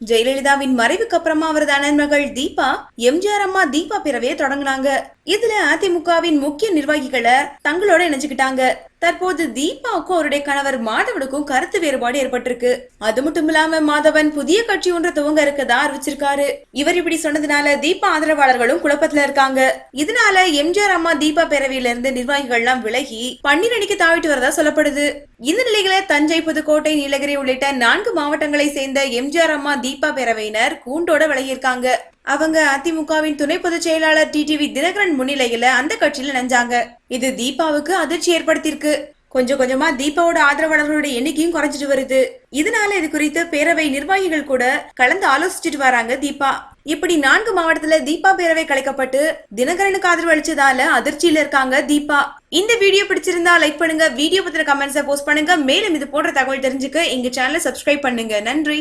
ஜெயலலிதாவின் மறைவுக்கு அப்புறமா அவரது அண்ணன்மகள் தீபா எம்ஜிஆர் அம்மா தீபா பேரவையை தொடங்கினாங்க. இதுல அதிமுகவின் முக்கிய நிர்வாகிகளை தங்களோட இணைச்சுக்கிட்டாங்க தற்போது தீபாவுக்கும் அவருடைய கணவர் மாதவனுக்கும் கருத்து வேறுபாடு ஏற்பட்டிருக்கு. அது மட்டும் இல்லாம மாதவன் புதிய கட்சி ஒன்று துவங்க இருக்கதா அறிவிச்சிருக்காரு. இவர் இப்படி சொன்னதுனால தீபா ஆதரவாளர்களும் குழப்பத்துல இருக்காங்க. இதனால எம்ஜிஆர் அம்மா தீபா பேரவையில இருந்து நிர்வாகிகள் எல்லாம் விலகி பன்னிரணிக்கு தாவிட்டு வரதா சொல்லப்படுது. இந்த நிலையில தஞ்சை புதுக்கோட்டை நீலகிரி உள்ளிட்ட நான்கு மாவட்டங்களை சேர்ந்த எம்ஜிஆர் அம்மா தீபா பேரவையினர் கூண்டோட விலகியிருக்காங்க. அவங்க அதிமுகவின் துணை பொதுச் செயலாளர் டிடிவி தினகரன் முன்னிலையில அந்த கட்சியில நஞ்சாங்க இது தீபாவுக்கு அதிர்ச்சி ஏற்படுத்தியிருக்கு. கொஞ்சம் கொஞ்சமா தீபாவோட ஆதரவாளர்களோட எண்ணிக்கையும் குறைஞ்சிட்டு வருது. இதனால இது குறித்து பேரவை நிர்வாகிகள் கூட கலந்து ஆலோசிச்சுட்டு வராங்க தீபா. இப்படி நான்கு மாவட்டத்துல தீபா பேரவை கலைக்கப்பட்டு தினகரனுக்கு ஆதரவு அளிச்சதால அதிர்ச்சியில இருக்காங்க தீபா. இந்த வீடியோ பிடிச்சிருந்தா லைக் பண்ணுங்க வீடியோ பத்திர கமெண்ட்ஸை போஸ்ட் பண்ணுங்க. மேலும் இது போன்ற தகவல் தெரிஞ்சுக்க எங்க சேனலை சப்ஸ்கிரைப் பண்ணுங்க. நன்றி.